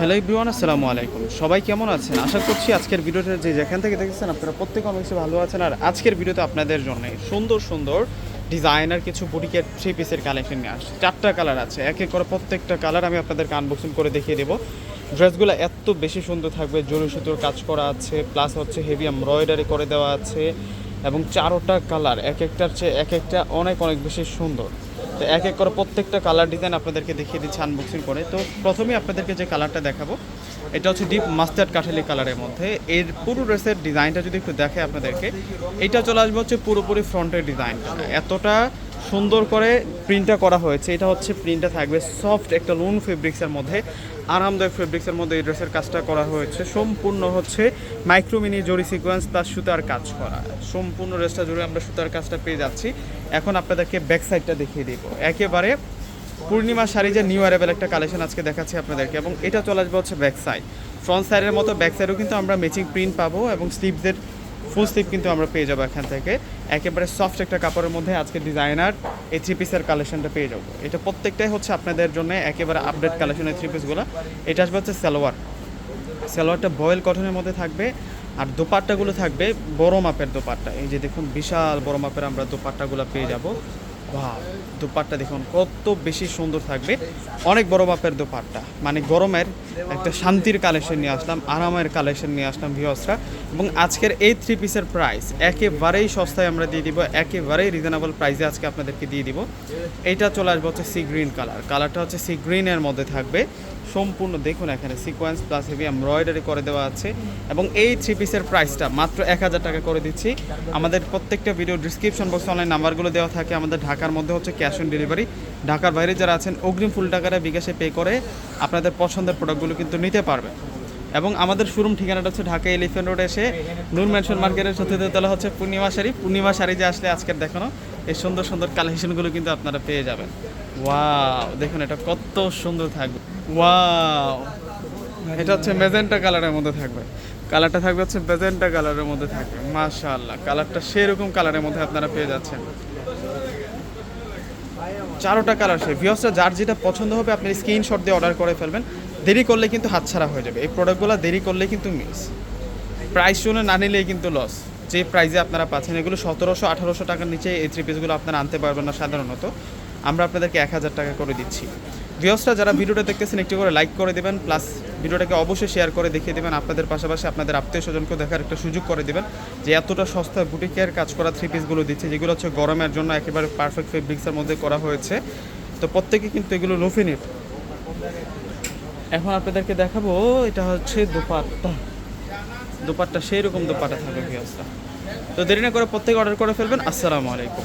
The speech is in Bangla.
হ্যালো ইব্রিওয়ান আসসালামু আলাইকুম। সবাই কেমন আছেন? আশা করছি আজকের ভিডিওটা যে যেখান থেকে দেখেছেন আপনারা প্রত্যেকে অনেক বেশি ভালো আছেন। আর আজকের ভিডিওতে আপনাদের জন্য সুন্দর সুন্দর ডিজাইনার কিছু বুটিকের থ্রি পিসের কালেকশন নিয়ে আসছে। চারটা কালার আছে। এক এক করে প্রত্যেকটা কালার আমি আপনাদেরকে আনবক্সিং করে দেখিয়ে দেবো। ড্রেসগুলো এত বেশি সুন্দর থাকবে, জরি সুতোর কাজ করা আছে প্লাস হচ্ছে হেভি এমব্রয়ডারি করে দেওয়া আছে, এবং চারোটা কালার এক একটার চেয়ে এক একটা অনেক অনেক বেশি সুন্দর। তো এক এক করে প্রত্যেকটা কালার ডিজাইন আপনাদেরকে দেখিয়ে দিচ্ছি আনবক্সিং করে। তো প্রথমেই আপনাদেরকে যে কালারটা দেখাবো, এটা হচ্ছে ডিপ মাস্টার্ড কাঠালি কালারের মধ্যে। এর পুরো ড্রেসের ডিজাইনটা যদি একটু দেখে আপনাদেরকে, এটা চলে আসবে হচ্ছে পুরোপুরি ফ্রন্টের ডিজাইনটা এতটা সুন্দর করে প্রিন্টটা করা হয়েছে। এটা হচ্ছে প্রিন্টটা থাকবে সফট একটা লোন ফেব্রিক্সের মধ্যে। আরামদায়ক ফেব্রিক্সের মধ্যে এই ড্রেসের কাজটা করা হয়েছে। সম্পূর্ণ হচ্ছে মাইক্রোমিনি জরি সিকোয়েন্স প্লাস সুতার কাজ করা। সম্পূর্ণ ড্রেসটা জুড়ে আমরা সুতার কাজটা পেয়ে যাচ্ছি। এখন আপনাদেরকে ব্যাক সাইডটা দেখিয়ে দিব। একেবারে পূর্ণিমা শাড়ি যে নিউ অ্যারেবেল একটা কালেকশন আজকে দেখাচ্ছি আপনাদেরকে। এবং এটা চলে আসবে হচ্ছে ব্যাক সাইড ফ্রন্ট সাইডের মতো ব্যাক সাইডেও কিন্তু আমরা ম্যাচিং প্রিন্ট পাবো এবং স্লিভসের ফুল স্লিভ কিন্তু আমরা পেয়ে যাব এখান থেকে। একেবারে সফট একটা কাপড়ের মধ্যে আজকে ডিজাইনার এই থ্রি পিসের কালেকশনটা পেয়ে যাব। এটা প্রত্যেকটাই হচ্ছে আপনাদের জন্য একেবারে আপডেট কালেকশনের থ্রি পিসগুলো এটা আসবে হচ্ছে সালোয়ার। সালোয়ারটা বয়েল কটনের মধ্যে থাকবে। আর দোপাট্টাগুলো থাকবে বড় মাপের দোপাট্টা। এই যে দেখুন, বিশাল বড় মাপের আমরা দোপাট্টাগুলো পেয়ে যাব। বাহ, দোপাট্টা দেখুন, কত বেশি সুন্দর থাকবে। অনেক বড় বাপের দোপাট্টা। মানে গরমের একটা শান্তির কালেকশন নিয়ে আসলাম, আরামের কালেকশন নিয়ে আসলাম ভিওসরা এবং আজকের এই থ্রি পিসের প্রাইস একেবারেই সস্তায় আমরা দিয়ে দিব, একেবারেই রিজনেবল প্রাইসে আজকে আপনাদেরকে দিয়ে দিব। এইটা চলে আসবে হচ্ছে সি গ্রিন কালার কালারটা হচ্ছে সি গ্রিনের মধ্যে থাকবে। সম্পূর্ণ দেখুন এখানে সিকোয়েন্স প্লাস হেভি এমব্রয়ডারি করে দেওয়া আছে। এবং এই থ্রি পিসের প্রাইসটা মাত্র এক হাজার টাকা করে দিচ্ছি। আমাদের প্রত্যেকটা ভিডিও ডিসক্রিপশন বক্সে অনলাইন নাম্বারগুলো দেওয়া থাকে। আমাদের ঢাকার মধ্যে হচ্ছে ক্যাশ অন ডেলিভারি ঢাকার বাইরে যারা আছেন, অগ্রিম ফুল টাকাটা বিকাশে পে করে আপনাদের পছন্দের প্রোডাক্টগুলো কিন্তু নিতে পারবেন। এবং আমাদের শোরুম ঠিকানাটা হচ্ছে ঢাকা এলিফেন্ট রোড এসে নূর ম্যানশন মার্কেটের চতুর্থ তলা হচ্ছে পূর্ণিমা শাড়ি। পূর্ণিমা শাড়ি যে আসলে আজকের দেখানো, এই সুন্দর সুন্দর কালেকশনগুলো কিন্তু আপনারা পেয়ে যাবেন। ওয়াও দেখুন এটা কত সুন্দর থাকবে। ওয়াও এটা হচ্ছে মেজেন্টা কালারের মধ্যে থাকবে। কালারটা থাকবে হচ্ছে মেজেন্টা কালারের মধ্যে থাকবে। মাশাআল্লাহ কালারটা সেরকম কালারের মধ্যে আপনারা পেয়ে যাচ্ছেন। চারোটা কালার সে ভিওসটা যার যেটা পছন্দ হবে, আপনি স্ক্রিনশট দিয়ে অর্ডার করে ফেলবেন। দেরি করলে কিন্তু হাতছাড়া হয়ে যাবে। এই প্রোডাক্টগুলো দেরি করলে কিন্তু মিস প্রাইস শুনে না নিলেই কিন্তু লস যে প্রাইসে আপনারা পাচ্ছেন, এগুলো সতেরোশো, আঠারোশো টাকার নিচে এই থ্রি পিসগুলো আপনারা আনতে পারবেন না সাধারণত। আমরা আপনাদেরকে এক হাজার টাকা করে দিচ্ছি। ভিওসটা যারা ভিডিওটা দেখতেছেন, একটু করে লাইক করে দেবেন প্লাস ভিডিওটাকে অবশ্যই শেয়ার করে দেখিয়ে দেবেন। আপনাদের পাশাপাশি আপনাদের আত্মীয় স্বজনকেও দেখার একটা সুযোগ করে দেবেন যে এতটা সস্তা বুটিকের কাজ করা থ্রি পিসগুলো দিচ্ছে, যেগুলো হচ্ছে গরমের জন্য একেবারে পারফেক্ট ফেব্রিক্সের মধ্যে করা হয়েছে। তো প্রত্যেকে কিন্তু এগুলো লোফে এখন আপনাদেরকে দেখাবো, এটা হচ্ছে দোপাট্টা। দোপাট্টা সেই রকম দোপাট্টা থাকবে ভিওসটা তো দেরি না করে প্রত্যেকে অর্ডার করে ফেলবেন। আসসালামু আলাইকুম।